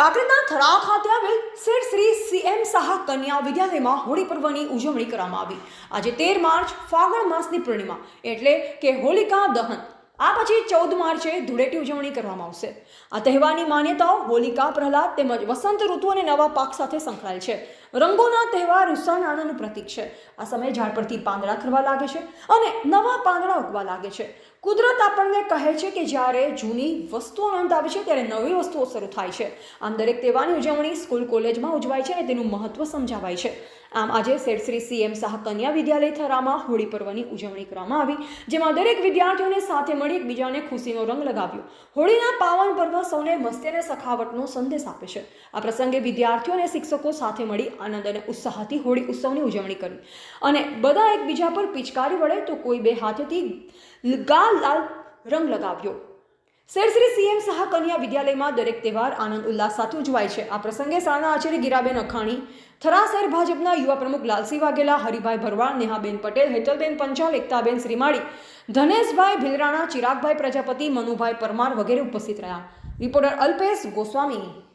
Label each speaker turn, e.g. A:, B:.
A: કાંકરેજના થરા ખાતે આવેલ share Shri CM Shah કન્યા વિદ્યાલયમાં હોળી પર્વની ઉજવણી કરવામાં આવી. આજે તેર માર્ચ, ફાગણ માસની પૂર્ણિમા, એટલે કે હોલિકા દહન. આ પછી ચૌદ માર્ચે ધૂળેટી ઉજવણી કરવામાં આવશે. આ તહેવારની માન્યતાઓ હોલિકા, પ્રહલાદ તેમજ વસંત ઋતુ અને નવા પાક સાથે સંકળાયેલ છે. રંગોના તહેવાર ઉત્સાહ અને આનંદનું પ્રતીક છે. આ સમયે ઝાડ પરથી પાંદડા ખરવા લાગે છે અને નવા પાંદડા ઉગવા લાગે છે. કુદરત આપણને કહે છે કે જ્યારે જૂની વસ્તુઓનો અંત આવે છે, ત્યારે નવી વસ્તુઓ શરૂ થાય છે. આમ દરેક તહેવારની ઉજવણી સ્કૂલ, કોલેજમાં ઉજવાય છે અને તેનું મહત્વ સમજાવાય છે. આમ આજે સેઠ શ્રી સીએમ શાહ કન્યા વિદ્યાલય થરામાં હોળી પર્વની ઉજવણી કરવામાં આવી, જેમાં દરેક વિદ્યાર્થીઓને સાથે મળી એકબીજાને ખુશીનો રંગ લગાવ્યો. હોળીના પાવન પર્વ સૌને મસ્તી અને સખાવટનો સંદેશ આપે છે. આ પ્રસંગે વિદ્યાર્થીઓ અને શિક્ષકો સાથે મળી આનંદ અને ઉત્સાહથી હોળી ઉત્સવની ઉજવણી કરી. અને બધા એકબીજા પર પિચકારી વળે તો કોઈ બે હાથેથી ગાલ લાલ રંગ લગાવ્યો. શેર શ્રી સીએમ શાહ કન્યા વિદ્યાલયમાં દરેક તહેવાર આનંદ ઉલ્લાસ સાથે ઉજવાય છે. આ પ્રસંગે શાળાના આચાર્ય ગીરાબેન અખાણી થરા ભાજપના યુવા પ્રમુખ લાલસિંહ વાઘેલા, હરિભાઈ ભરવાડ, નેહાબેન પટેલ, હેતલબેન પંચાલ, એકતાબેન શ્રીમાળી, ધનેશભાઈ ભીલરાણા, ચિરાગભાઈ પ્રજાપતિ, મનુભાઈ પરમાર વગેરે ઉપસ્થિત રહ્યા. રિપોર્ટર અલ્પેશ ગોસ્વામી.